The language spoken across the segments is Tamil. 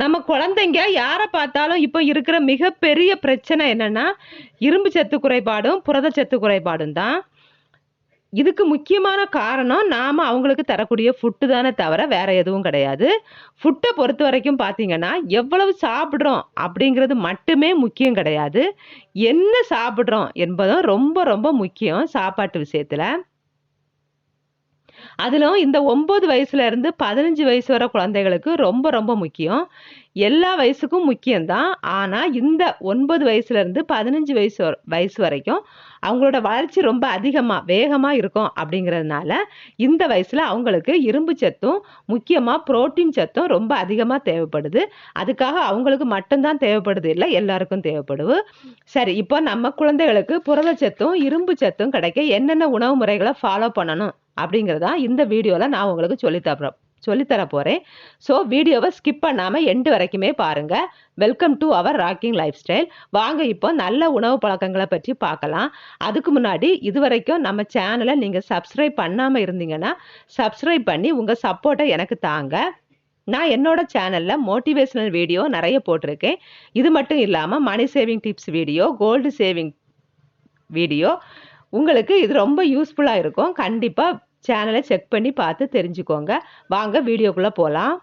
நம்ம குழந்தைங்க யாரை பார்த்தாலும் இப்போ இருக்கிற மிகப்பெரிய பிரச்சனை என்னன்னா இரும்பு சத்து குறைபாடும் புரதச்சத்து குறைபாடும் தான். இதுக்கு முக்கியமான காரணம் நாம் அவங்களுக்கு தரக்கூடிய ஃபுட்டு தானே தவிர வேற எதுவும் கிடையாது. ஃபுட்டை பொறுத்த வரைக்கும் பார்த்தீங்கன்னா எவ்வளவு சாப்பிட்றோம் அப்படிங்கிறது மட்டுமே முக்கியம் கிடையாது. என்ன சாப்பிட்றோம் என்பதும் ரொம்ப ரொம்ப முக்கியம் சாப்பாட்டு விஷயத்தில். அதிலும் இந்த ஒம்பது வயசுல இருந்து பதினஞ்சு வயசு வர குழந்தைகளுக்கு ரொம்ப ரொம்ப முக்கியம். எல்லா வயசுக்கும் முக்கியம்தான். ஆனால் இந்த ஒன்பது வயசுல இருந்து பதினஞ்சு வயசு வர- வயசு வரைக்கும் அவங்களோட வளர்ச்சி ரொம்ப அதிகமாக வேகமாக இருக்கும் அப்படிங்கிறதுனால இந்த வயசில் அவங்களுக்கு இரும்பு சத்தும் முக்கியமாக புரோட்டீன் சத்தும் ரொம்ப அதிகமாக தேவைப்படுது. அதுக்காக அவங்களுக்கு மட்டும்தான் தேவைப்படுது இல்லை எல்லாருக்கும் தேவைப்படுது. சரி இப்போ நம்ம குழந்தைகளுக்கு புரதச்சத்தும் இரும்பு சத்தும் கிடைக்க என்னென்ன உணவு முறைகளை ஃபாலோ பண்ணணும்? அப்படிங்கிறதா இந்த வீடியோவில் நான் உங்களுக்கு சொல்லித்தரோம் சொல்லித்தர போகிறேன் ஸோ வீடியோவை ஸ்கிப் பண்ணாமல் எண்டு வரைக்குமே பாருங்கள் welcome to our rocking life style வாங்க இப்போ நல்ல உணவு பழக்கங்களை பற்றி பார்க்கலாம். அதுக்கு முன்னாடி இது வரைக்கும் நம்ம சேனலை நீங்கள் சப்ஸ்கிரைப் பண்ணாமல் இருந்தீங்கன்னா சப்ஸ்கிரைப் பண்ணி உங்கள் சப்போர்ட்டை எனக்கு தாங்க. நான் என்னோட சேனலில் மோட்டிவேஷனல் வீடியோ நிறைய போட்டிருக்கேன். இது மட்டும் இல்லாமல் money saving tips video gold saving video உங்களுக்கு இது ரொம்ப யூஸ்ஃபுல்லாக இருக்கும். கண்டிப்பாக சேனலை செக் பண்ணி பார்த்து தெரிஞ்சுக்கோங்க. வாங்க வீடியோக்குள்ளே போகலாம்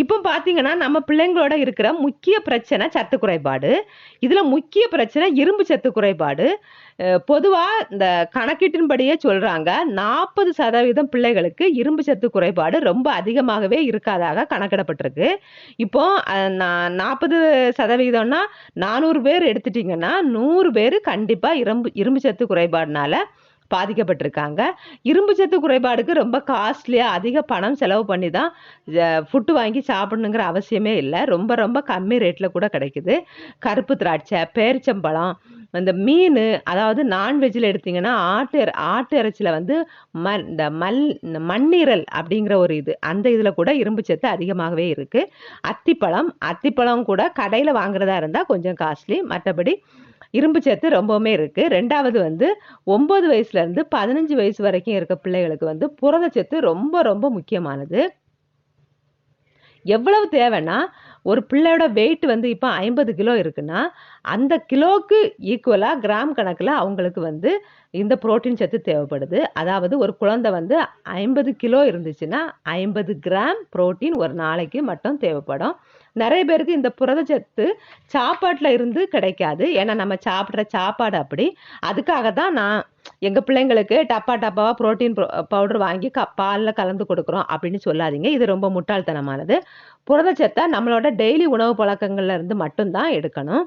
இப்போ பார்த்தீங்கன்னா நம்ம பிள்ளைங்களோட இருக்கிற முக்கிய பிரச்சனை சத்து குறைபாடு. இதில் முக்கிய பிரச்சனை இரும்பு சத்து குறைபாடு. பொதுவாக இந்த கணக்கீட்டின்படியே சொல்கிறாங்க நாற்பது சதவீதம் பிள்ளைகளுக்கு இரும்பு சத்து குறைபாடு ரொம்ப அதிகமாகவே இருக்காதாக கணக்கிடப்பட்டிருக்கு. இப்போ நாற்பது சதவீதம்னா நானூறு பேர் எடுத்துட்டிங்கன்னா நூறு பேர் கண்டிப்பாக இரும்பு இரும்பு சத்து குறைபாடுனால பாதிக்கப்பட்டிருக்காங்க. இரும்பு சத்து குறைபாடுக்கு ரொம்ப காஸ்ட்லியாக அதிக பணம் செலவு பண்ணி தான் ஃபுட்டு வாங்கி சாப்பிடணுங்கிற அவசியமே இல்லை. ரொம்ப ரொம்ப கம்மி ரேட்டில் கூட கிடைக்குது. கருப்பு திராட்சை பேரிச்சம்பழம் இந்த மீன் அதாவது நான்வெஜ்ஜில் எடுத்திங்கன்னா ஆட்டு இற- ஆட்டு இறைச்சியில் வந்து ம இந்த மல் இந்த மண்ணீரல் அப்படிங்கிற ஒரு இது அந்த இதில் கூட இரும்பு சத்து அதிகமாகவே இருக்குது அத்திப்பழம் அத்திப்பழம் கூட கடையில் வாங்குறதா இருந்தால் கொஞ்சம் காஸ்ட்லி மற்றபடி இரும்பு சத்து ரொம்பவுமே இருக்குது ரெண்டாவது வந்து ஒம்பது வயசுலேருந்து பதினஞ்சு வயசு வரைக்கும் இருக்க பிள்ளைகளுக்கு வந்து புரதச்சத்து ரொம்ப ரொம்ப முக்கியமானது. எவ்வளவு தேவைன்னா ஒரு பிள்ளையோட வெயிட் வந்து இப்போ ஐம்பது கிலோ இருக்குன்னா அந்த கிலோக்கு ஈக்குவலாக கிராம் கணக்கில் அவங்களுக்கு வந்து இந்த புரோட்டீன் சத்து தேவைப்படுது. அதாவது ஒரு குழந்தை வந்து ஐம்பது கிலோ இருந்துச்சுன்னா ஐம்பது கிராம் புரோட்டீன் ஒரு நாளைக்கு மட்டும் தேவைப்படும். நிறைய பேருக்கு இந்த புரதச்சத்து சாப்பாட்டில் இருந்து கிடைக்காது. ஏன்னா நம்ம சாப்பிட்ற சாப்பாடு அப்படி. அதுக்காக தான் நான் எங்கள் பிள்ளைங்களுக்கு டப்பா டப்பாவாக ப்ரோட்டீன் பவுடர் வாங்கி க பாலில் கலந்து கொடுக்குறோம் அப்படின்னு சொல்லாதீங்க. இது ரொம்ப முட்டாள்தனமானது. புரதச்சத்தை நம்மளோட டெய்லி உணவு பழக்கங்கள்ல இருந்து மட்டும்தான் எடுக்கணும்.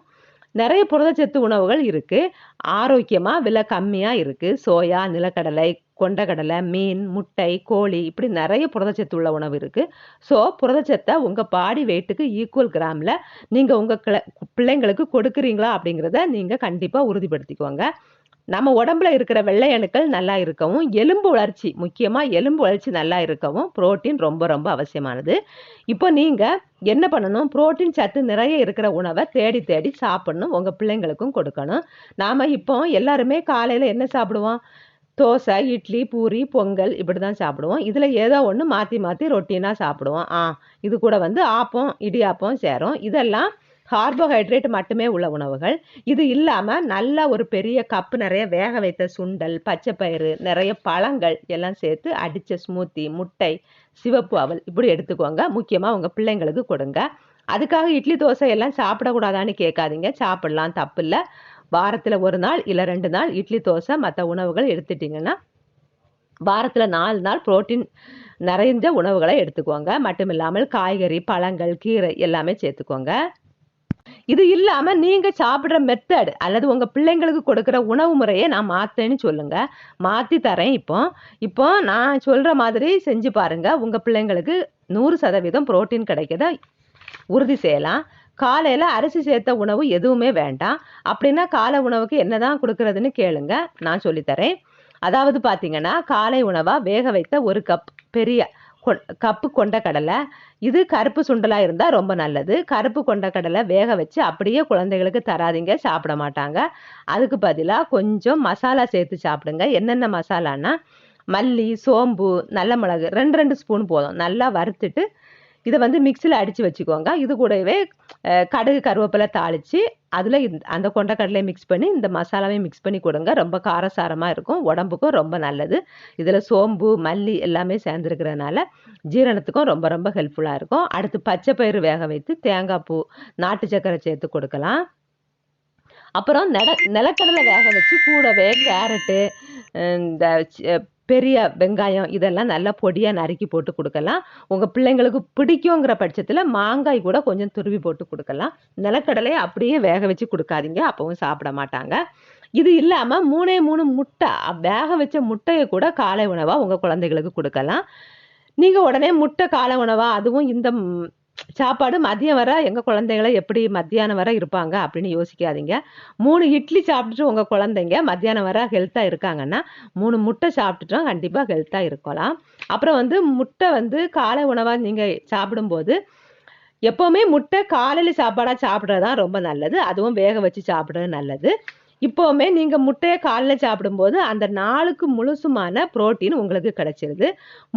நிறைய புரதச்சத்து உணவுகள் இருக்குது ஆரோக்கியமாக விலை கம்மியாக இருக்குது சோயா நிலக்கடலை கொண்டக்கடலை மீன் முட்டை கோழி இப்படி நிறைய புரதச்சத்து உள்ள உணவு இருக்குது ஸோ புரதச்சத்தை உங்கள் பாடி வெயிட்டுக்கு ஈக்குவல் கிராமில் நீங்கள் உங்கள் கிள பிள்ளைங்களுக்கு கொடுக்குறீங்களா அப்படிங்கிறத நீங்கள் கண்டிப்பாக உறுதிப்படுத்திக்கோங்க. நம்ம உடம்புல இருக்கிற வெள்ளை அணுக்கள் நல்லா இருக்கவும் எலும்பு வளர்ச்சி முக்கியமாக எலும்பு வளர்ச்சி நல்லா இருக்கவும் புரோட்டீன் ரொம்ப ரொம்ப அவசியமானது. இப்போ நீங்கள் என்ன பண்ணணும்? புரோட்டீன் சத்து நிறைய இருக்கிற உணவை தேடி தேடி சாப்பிடணும். உங்கள் பிள்ளைங்களுக்கும் கொடுக்கணும். நாம் இப்போ எல்லாருமே காலையில் என்ன சாப்பிடுவோம்? தோசை இட்லி பூரி பொங்கல் இப்படி தான் சாப்பிடுவோம். இதில் ஏதோ ஒன்று மாற்றி மாற்றி ரொட்டீனாக சாப்பிடுவோம். ஆ இது கூட வந்து ஆப்பம் இடியாப்பம் சேரும். இதெல்லாம் கார்போஹைட்ரேட் மட்டுமே உள்ள உணவுகள். இது இல்லாமல் நல்ல ஒரு பெரிய கப்பு நிறைய வேக வைத்த சுண்டல் பச்சைப்பயிறு நிறைய பழங்கள் எல்லாம் சேர்த்து அடித்த ஸ்மூத்தி முட்டை சிவப்பு அவல் இப்படி எடுத்துக்கோங்க. முக்கியமாக உங்கள் பிள்ளைங்களுக்கு கொடுங்க. அதுக்காக இட்லி தோசை எல்லாம் சாப்பிடக்கூடாதான்னு கேட்காதீங்க. சாப்பிடலாம் தப்பு இல்லை. வாரத்தில் ஒரு நாள் இல்லை ரெண்டு நாள் இட்லி தோசை மற்ற உணவுகள் எடுத்துட்டிங்கன்னா வாரத்தில் நாலு நாள் புரோட்டீன் நிறைந்த உணவுகளை எடுத்துக்கோங்க. மட்டும் இல்லாமல் காய்கறி பழங்கள் கீரை எல்லாமே சேர்த்துக்கோங்க. இது இல்லாமல் நீங்கள் சாப்பிட்ற மெத்தட் அல்லது உங்கள் பிள்ளைங்களுக்கு கொடுக்குற உணவு முறையை நான் மாற்றேன்னு சொல்லுங்கள் மாற்றி தரேன் இப்போ. இப்போ நான் சொல்கிற மாதிரி செஞ்சு பாருங்கள் உங்கள் பிள்ளைங்களுக்கு நூறு சதவீதம் புரோட்டீன் கிடைக்கத உறுதி செய்யலாம். காலையில் அரிசி சேர்த்த உணவு எதுவுமே வேண்டாம். அப்படின்னா காலை உணவுக்கு என்ன தான் கொடுக்கறதுன்னு கேளுங்க. நான் சொல்லித்தரேன். அதாவது பார்த்தீங்கன்னா காலை உணவாக வேக வைத்த ஒரு கப் பெரிய கப்பு கொண்ட கடலை. இது கருப்பு சுண்டலாக இருந்தால் ரொம்ப நல்லது. கருப்பு கொண்ட கடலை வேக வச்சு அப்படியே குழந்தைகளுக்கு தராதீங்க சாப்பிட மாட்டாங்க. அதுக்கு பதிலாக கொஞ்சம் மசாலா சேர்த்து சாப்பிடுங்க. என்னென்ன மசாலான்னா மல்லி சோம்பு நல்ல மிளகு ரெண்டு ரெண்டு ஸ்பூன் போதும். நல்லா வறுத்துட்டு இதை வந்து மிக்சியில் அடித்து வச்சுக்கோங்க. இது கூடவே கடுகு கருவேப்பிலை தாளித்து அதில் அந்த கொண்டக்கடலையை மிக்ஸ் பண்ணி இந்த மசாலாவையும் மிக்ஸ் பண்ணி கொடுங்க. ரொம்ப காரசாரமாக இருக்கும். உடம்புக்கும் ரொம்ப நல்லது. இதில் சோம்பு மல்லி எல்லாமே சேர்ந்துருக்கிறதுனால ஜீரணத்துக்கும் ரொம்ப ரொம்ப ஹெல்ப்ஃபுல்லாக இருக்கும். அடுத்து பச்சை பயிறு வேக வைத்து தேங்காய் பூ நாட்டு சக்கரை சேர்த்து கொடுக்கலாம். அப்புறம் நில நிலக்கடலை வேக வச்சு கூடவே கேரட்டு இந்த பெரிய வெங்காயம் இதெல்லாம் நல்லா பொடியாக நறுக்கி போட்டு கொடுக்கலாம். உங்கள் பிள்ளைங்களுக்கு பிடிக்குங்கிற பட்சத்தில் மாங்காய் கூட கொஞ்சம் துருவி போட்டு கொடுக்கலாம். நிலக்கடலையை அப்படியே வேக வச்சு கொடுக்காதீங்க அப்பவும் சாப்பிட மாட்டாங்க. இது இல்லாமல் மூணே மூணு முட்டை வேக வச்ச முட்டையை கூட காலை உணவாக உங்கள் குழந்தைகளுக்கு கொடுக்கலாம். நீங்கள் உடனே முட்டை காலை உணவாக அதுவும் இந்த சாப்பாடு மதியம் வர எங்கள் குழந்தைங்கள எப்படி மத்தியானம் வர இருப்பாங்க அப்படின்னு யோசிக்காதீங்க. மூணு இட்லி சாப்பிட்டுட்டு உங்கள் குழந்தைங்க மத்தியானம் வர ஹெல்த்தாக இருக்காங்கன்னா மூணு முட்டை சாப்பிட்டுட்டோம் கண்டிப்பாக ஹெல்த்தாக இருக்கலாம். அப்புறம் வந்து முட்டை வந்து காலை உணவாக நீங்கள் சாப்பிடும்போது எப்போவுமே முட்டை காலையில் சாப்பாடாக சாப்பிட்றது தான் ரொம்ப நல்லது. அதுவும் வேக வச்சு சாப்பிட்றது நல்லது. இப்போவுமே நீங்கள் முட்டையை காலில் சாப்பிடும்போது அந்த நாளுக்கு முழுசுமான புரோட்டீன் உங்களுக்கு கிடைச்சிருது.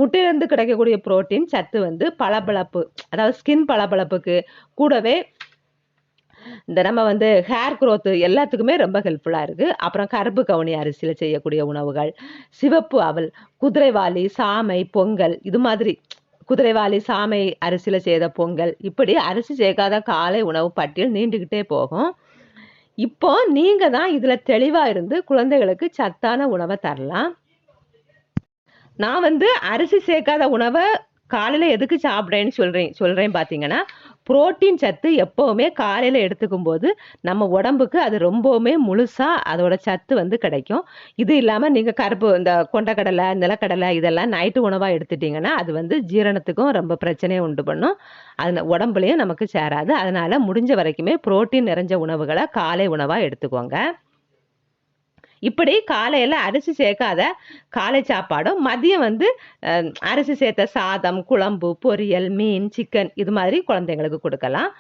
முட்டையிலேருந்து கிடைக்கக்கூடிய புரோட்டீன் சத்து வந்து பளபளப்பு அதாவது ஸ்கின் பளபளப்புக்கு கூடவே இந்த நம்ம வந்து ஹேர் க்ரோத்து எல்லாத்துக்குமே ரொம்ப ஹெல்ப்ஃபுல்லாக இருக்குது அப்புறம் கருப்பு கவுனி அரிசியில் செய்யக்கூடிய உணவுகள் சிவப்பு அவல் குதிரைவாளி சாமை பொங்கல் இது மாதிரி குதிரைவாளி சாமை அரிசியில் செய்த பொங்கல் இப்படி அரிசி சேர்க்காத காலை உணவு பட்டியல் நீண்டுக்கிட்டே போகும். இப்போ நீங்க தான் இதுல தெளிவா இருந்து குழந்தைகளுக்கு சத்தான உணவை தரலாம். நான் வந்து அரிசி சேர்க்காத உணவை காலையில எதுக்கு சாப்பிட்றேன்னு சொல்றேன் சொல்றேன் பாத்தீங்கன்னா புரோட்டீன் சத்து எப்போவுமே காலையில் எடுத்துக்கும் போது நம்ம உடம்புக்கு அது ரொம்பவுமே முழுசாக அதோட சத்து வந்து கிடைக்கும். இது இல்லாமல் நீங்கள் கருப்பு இந்த கொண்டக்கடலை நிலக்கடலை இதெல்லாம் நைட்டு உணவாக எடுத்துட்டிங்கன்னா அது வந்து ஜீரணத்துக்கும் ரொம்ப பிரச்சனையை உண்டு பண்ணும். அது உடம்புலையும் நமக்கு சேராது. அதனால் முடிஞ்ச வரைக்குமே புரோட்டீன் நிறைஞ்ச உணவுகளை காலை உணவாக எடுத்துக்கோங்க. இப்படி காலையில் அரிசி சேர்க்காத காலை சாப்பாடும் மதியம் வந்து அரிசி சேர்த்த சாதம் குழம்பு பொரியல் மீன் சிக்கன் இது மாதிரி குழந்தைங்களுக்கு கொடுக்கலாம்.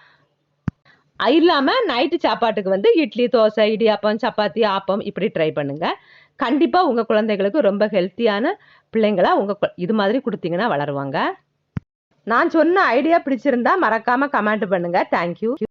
அது இல்லாமல் நைட்டு சாப்பாட்டுக்கு வந்து இட்லி தோசை இடியாப்பம் சப்பாத்தி ஆப்பம் இப்படி ட்ரை பண்ணுங்க. கண்டிப்பாக உங்கள் குழந்தைகளுக்கு ரொம்ப ஹெல்த்தியான பிள்ளைங்களா உங்கள் இது மாதிரி கொடுத்தீங்கன்னா வளருவாங்க. நான் சொன்ன ஐடியா பிடிச்சிருந்தா மறக்காமல் கமெண்ட் பண்ணுங்கள் தேங்க்யூ